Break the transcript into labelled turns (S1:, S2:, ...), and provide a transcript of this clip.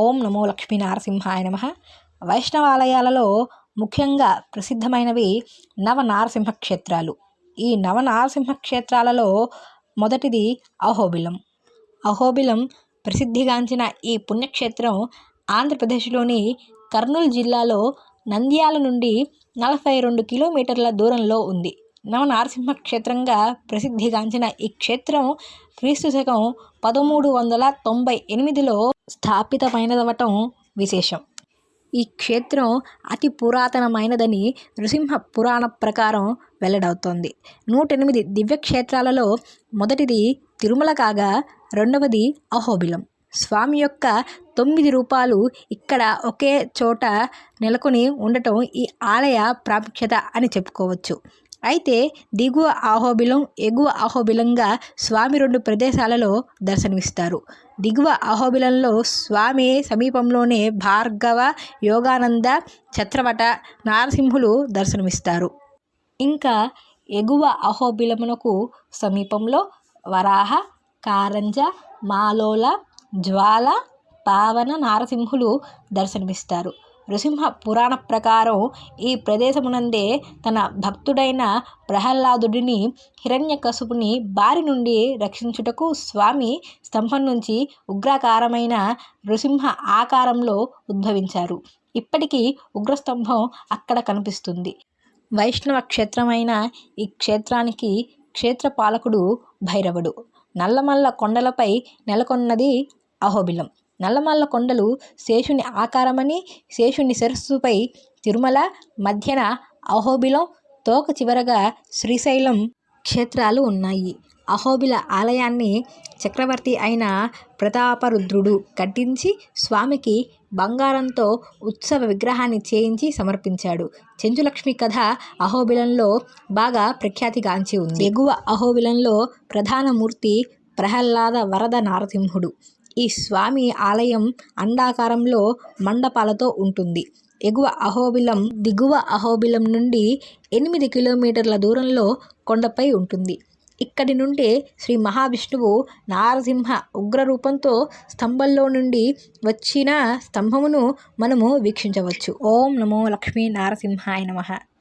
S1: ఓం నమో లక్ష్మీ నారసింహాయ నమ. వైష్ణవాలయాలలో ముఖ్యంగా ప్రసిద్ధమైనవి నవ నారసింహ క్షేత్రాలు ఈ నవ నారసింహ క్షేత్రాలలో మొదటిది అహోబిలం. అహోబిలం ప్రసిద్ధిగాంచిన ఈ పుణ్యక్షేత్రం ఆంధ్రప్రదేశ్లోని కర్నూలు జిల్లాలో నంద్యాల నుండి నలభై రెండు కిలోమీటర్ల దూరంలో ఉంది. నవనారసింహ క్షేత్రంగా ప్రసిద్ధిగాంచిన ఈ క్షేత్రం క్రీస్తు శకం పదమూడు వందల తొంభై ఎనిమిదిలో స్థాపితమైనదవటం విశేషం. ఈ క్షేత్రం అతి పురాతనమైనదని నృసింహ పురాణ ప్రకారం వెల్లడవుతోంది. నూట ఎనిమిది దివ్యక్షేత్రాలలో మొదటిది తిరుమల కాగా రెండవది అహోబిలం. స్వామి యొక్క తొమ్మిది రూపాలు ఇక్కడ ఒకే చోట నెలకొని ఉండటం ఈ ఆలయ ప్రాముఖ్యత అని చెప్పుకోవచ్చు. అయితే దిగువ అహోబిలం ఎగువ అహోబిలంగా స్వామి రెండు ప్రదేశాలలో దర్శనమిస్తారు. దిగువ అహోబిలంలో స్వామి సమీపంలోనే భార్గవ యోగానంద ఛత్రవట నారసింహులు దర్శనమిస్తారు. ఇంకా ఎగువ అహోబిలమునకు సమీపంలో వరాహ కారంజ మాలోల జ్వాల పావన నారసింహులు దర్శనమిస్తారు. నృసింహ పురాణ ప్రకారం ఈ ప్రదేశమునందే తన భక్తుడైన ప్రహ్లాదుడిని హిరణ్యకశుపుని బారి నుండి రక్షించుటకు స్వామి స్తంభం నుంచి ఉగ్రాకారమైన నృసింహ ఆకారంలో ఉద్భవించారు. ఇప్పటికీ ఉగ్రస్తంభం అక్కడ కనిపిస్తుంది. వైష్ణవ క్షేత్రమైన ఈ క్షేత్రానికి క్షేత్రపాలకుడు భైరవుడు. నల్లమల్ల కొండలపై నెలకొన్నది అహోబిలం. నల్లమల్ల కొండలు శేషుని ఆకారమని శేషుని శిరస్సుపై తిరుమల మధ్యన అహోబిలం తోక చివరగా శ్రీశైలం క్షేత్రాలు ఉన్నాయి. అహోబిల ఆలయాన్ని చక్రవర్తి అయిన ప్రతాపరుద్రుడు కట్టించి స్వామికి బంగారంతో ఉత్సవ విగ్రహాన్ని చేయించి సమర్పించాడు. చెంచులక్ష్మి కథ అహోబిలంలో బాగా ప్రఖ్యాతిగాంచి ఉంది. ఎగువ అహోబిలంలో ప్రధాన మూర్తి ప్రహ్లాద వరద నారసింహుడు. ఈ స్వామి ఆలయం అండాకారంలో మండపాలతో ఉంటుంది. ఎగువ అహోబిలం దిగువ అహోబిలం నుండి ఎనిమిది కిలోమీటర్ల దూరంలో కొండపై ఉంటుంది. ఇక్కడి నుండే శ్రీ మహావిష్ణువు నారసింహ ఉగ్రరూపంతో స్తంభంలో నుండి వచ్చిన స్తంభమును మనము వీక్షించవచ్చు. ఓం నమో లక్ష్మీ నారసింహాయ నమ.